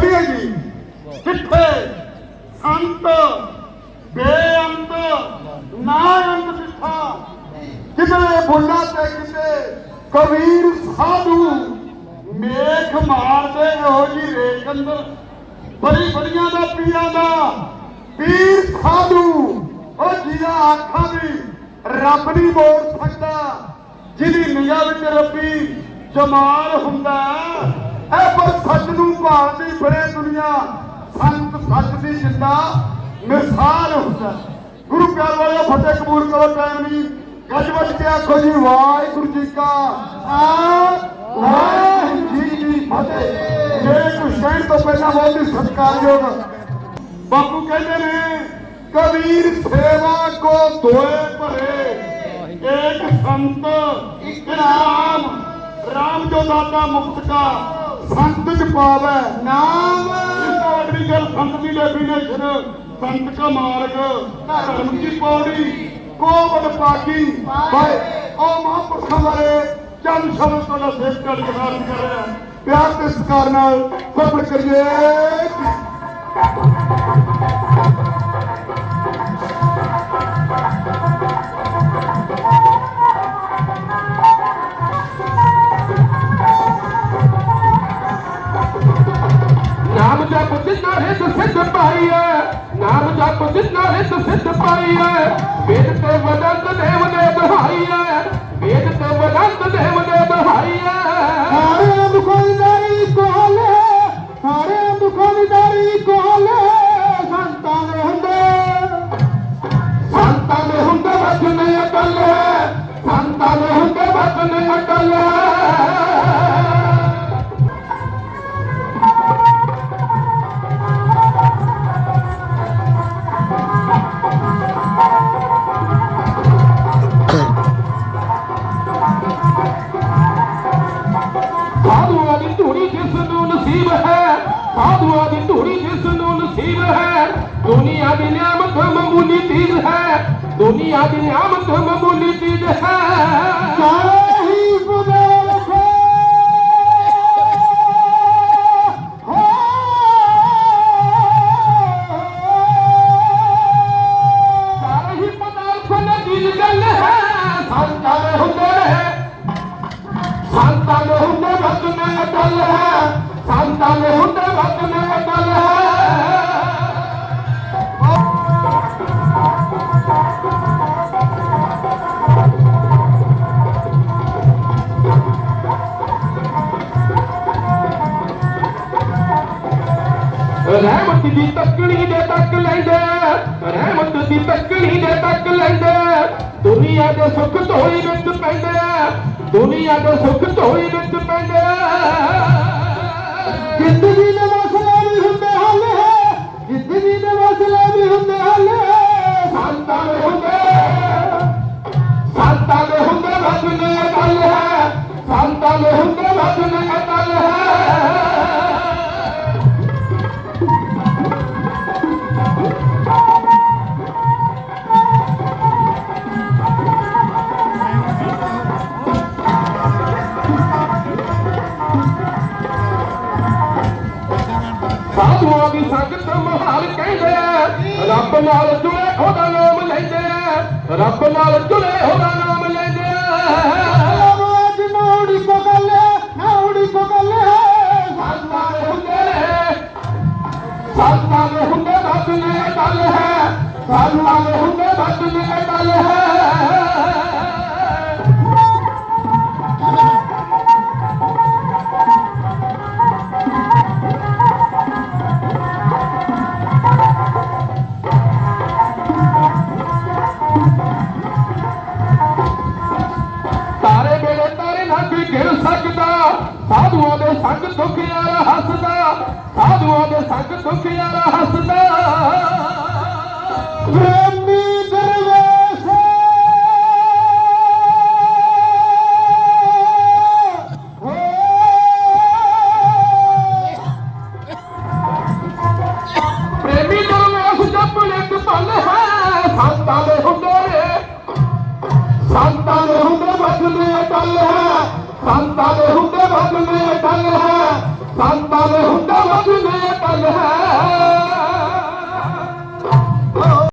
ਪੌੜੀਆਂ ਜੀ ਕਿੱਥੇ ਅੰਤ, ਬੇਅੰਤ ਨਾ ਅੰਤ ਸਿੱਖਾ ਕਿਤੇ ਬੁੱਲਾ ਤੇ ਕਿਤੇ ਕਬੀਰ ਸਾਧੂ, ਮੇਖ ਮਾਰਦੇ ਇਹੋ ਜੀ ਰੇਖ ਅੰਦਰ ਬੜੀ ਬੜੀਆਂ ਦਾ ਪੀਰਾਂ ਦਾ। ਪੀਰ ਸਾਧੂ, ਉਹ ਜਿਹਦਾ ਆਖਾਂ ਵੀ ਰੱਬ ਨਹੀਂ ਮੋੜ ਸਕਦਾ, ਜਿਹਦੀ ਨਿਗਾਹ ਵਿੱਚ ਰੱਬੀ ਜਮਾਲ ਹੁੰਦਾ। ਇਹ ਪਰ ਸੱਚ ਨੂੰ ਭਾਲਦੀ ਫਿਰੇ ਦੁਨੀਆ। ਸੰਤ ਸੱਚ ਦੀ ਜਿੰਦਾ ਮਿਸਾਲ ਹੁੰਦਾ ਗੁਰੂ ਪਿਆਰ ਵਾਲਿਓ, ਫਤਿਹ ਕਬੂਲ ਕਰੋ ਟਾਈਮ ਨਹੀਂ ਗੱਜ ਵੱਜ ਕੇ ਆਖੋ ਜੀ, ਵਾਹਿਗੁਰੂ ਜੀ ਕਾ ਵਾਹਿਗੁਰੂ ਜੀ ਕੀ ਫਤਿਹ। ਜੇ ਕੁਛ ਕਹਿਣ ਤੋਂ ਪਹਿਲਾਂ ਬਹੁਤ ਹੀ ਸਤਿਕਾਰਯੋਗ ਬਾਪੂ ਕਹਿੰਦੇ ਨੇ, ਕਬੀਰ ਸੇਵਾ ਕੋ ਦੋਏ ਭਰੇ ਇੱਕ ਸੰਤ, ਇੱਕ ਨਾਮ ਰਾਮ ਜੋ ਦਾਤਾ ਮੁਕਤ ਕਾ ਸੰਤ ਚ ਪਾਵੈ, ਨਾਮ ਇਸ ਤੋਂ ਅਗਲੀ ਗੱਲ ਸੰਤ ਦੀ ਡੈਫੀਨੇਸ਼ਨ ਸੰਤ ਕਾ ਮਾਰਗ, ਧਰਮ ਕੀ ਪੌੜੀ ਕੋਵਡ ਪਾਗੀ ਭਾਈ ਉਹ ਮਹਾਂਪੁਰਖਾਂ ਬਾਰੇ ਚੰਦ ਸ਼ਬਦ ਤੁਹਾਡਾ ਸੇਵ ਕਰ ਜਹਾਰ ਕਰ। ਰਿਹਾ ਪਿਆਰ ਤੇ ਸਤਿਕਾਰ ਨਾਲ ਫਰਮ ਕਰੀਏ। ਜਪ ਜਿਨਾ ਹਿਤ ਸਿੱਧ ਪਾਈਐ ਨਾਮ ਜਪ ਜਿਨਾ ਹਿਤ ਸਿੱਧ ਪਾਈਐ ਵੇਦ ਤੇ ਵਦੰਤ ਦੇਵ ਨੇ ਦਹਾਈਐ ਵੇਦ ਤੇ ਵਦੰਤ ਦੇਵ ਨੇ ਦਹਾਈਐ ਸਾਰਿਆਂ ਦੁੱਖਾਂ ਦੀ ਦਾਰੀ ਕੋਲੇ ਸਾਰਿਆਂ ਦੁੱਖਾਂ ਦੀ ਦਾਰੀ ਕੋਲੇ ਸੰਤਾਂ ਦੇ ਹੁੰਦੇ। ਸੰਤਾਂ ਦੇ ਹੁੰਦੇ ਵਚਨ ਅਟਲ ਹੈ। ਸੰਤਾਂ ਦੇ ਹੁੰਦੇ ਵਚਨ ਅਟਲ ਸਾਧੂਆਂ ਦੀ ਧੂੜੀ ਜਿਸ ਨੂੰ ਨਸੀਬ ਹੈ ਦੁਨੀਆ ਦੀ ਨਿਆਮਤ ਮਾਮੂਲੀ ਚੀਜ਼ ਹੈ ਦੁਨੀਆ ਦੀ ਨਿਆਮਤ ਮਾਮੂਲੀ ਚੀਜ਼ ਹੈ। ਸਾਰੇ ਹੀ ਹੈ ਸੰਤਾਂ ਦੇ ਹੁੰਦੇ ਨੇ। ਸੰਤਾਂ ਦੇ ਹੁੰਦੇ ਵਚਨ ਅਟਲ ਹੈ। ਸੰਤਾਂ ਦੇ ਹੁੰਦੇ ਵਚਨ ਅਟਲ ਹੈ ਰਹਿਮਤ ਦੀ ਤੱਕਣੀ ਦੇ ਤੱਕ ਲੈਂਦੇ, ਰਹਿਮਤ ਦੀ ਤੱਕਣੀ ਦੇ ਤੱਕ ਲੈਂਦੇ। ਦੁਨੀਆ ਦੇ ਸੁੱਖ ਧੋਈ ਵਿੱਚ ਪੈਂਦੇ, ਦੁਨੀਆ ਦੇ ਸੁੱਖ ਧੋਈ ਵਿੱਚ ਪੈਂਦੇ। ਜ਼ਿੰਦਗੀ ਦੇ ਮਸਲੇ ਵੀ ਹੁੰਦੇ ਹੱਲ ਜ਼ਿੰਦਗੀ ਦੇ ਮਸਲੇ ਵੀ ਹੁੰਦੇ ਹੱਲ ਸੰਤਾਂ ਸਾਧੂਆਂ ਦੀ ਸੰਗਤ ਮਹਾਲ ਕਹਿੰਦੇ ਆ ਰੱਬ ਨਾਲ ਜੁੜੇ ਉਹਦਾ ਨਾਮ ਲੈਂਦੇ ਆ ਰੱਬ ਨਾਲ ਜੁੜੇ ਉਹਦਾ ਨਾਮ ਲੈਂਦੇ ਆ ਰੋਜ਼ ਨੌੜੀ ਪਗਲੇ ਨੌੜੀ ਪਗਲੇ ਸੰਤਾਂ ਦੇ ਹੁੰਦੇ ਨੇ ਸੰਤਾਂ ਦੇ ਹੁੰਦੇ ਵਚਨ ਅਟਲ ਹੈ ਸੰਤਾਂ ਦੇ ਹੁੰਦੇ ਸਾਧੂਆਂ ਦੇ ਸੰਗ ਦੁੱਖ ਯਾਰਾ ਹੱਸਦਾ ਸਾਧੂਆਂ ਦੇ ਸੰਗ ਦੁੱਖ ਯਾਰਾ ਹੱਸਦਾ। ਪ੍ਰੇਮੀ ਦਰਵੇਸ਼। ਪ੍ਰੇਮੀ ਦਰਵੇਸ਼ ਜਪਣੇ ਤੇ ਪਲ ਹੈ ਸੰਤਾਂ ਦੇ ਹੁੰਦੇ ਨੇ। ਸੰਤਾਂ ਦੇ ਹੁੰਦੇ ਹੈ। ਸੰਤਾਂ ਦੇ ਹੁੰਦੇ ਵੱਲ ਮੇ ਟੰਗ ਹੈ ਸੰਤਾਂ ਦੇ ਹੁੰਦੇ ਵੱਲ ਮੇ ਟੰਗ ਹੈ।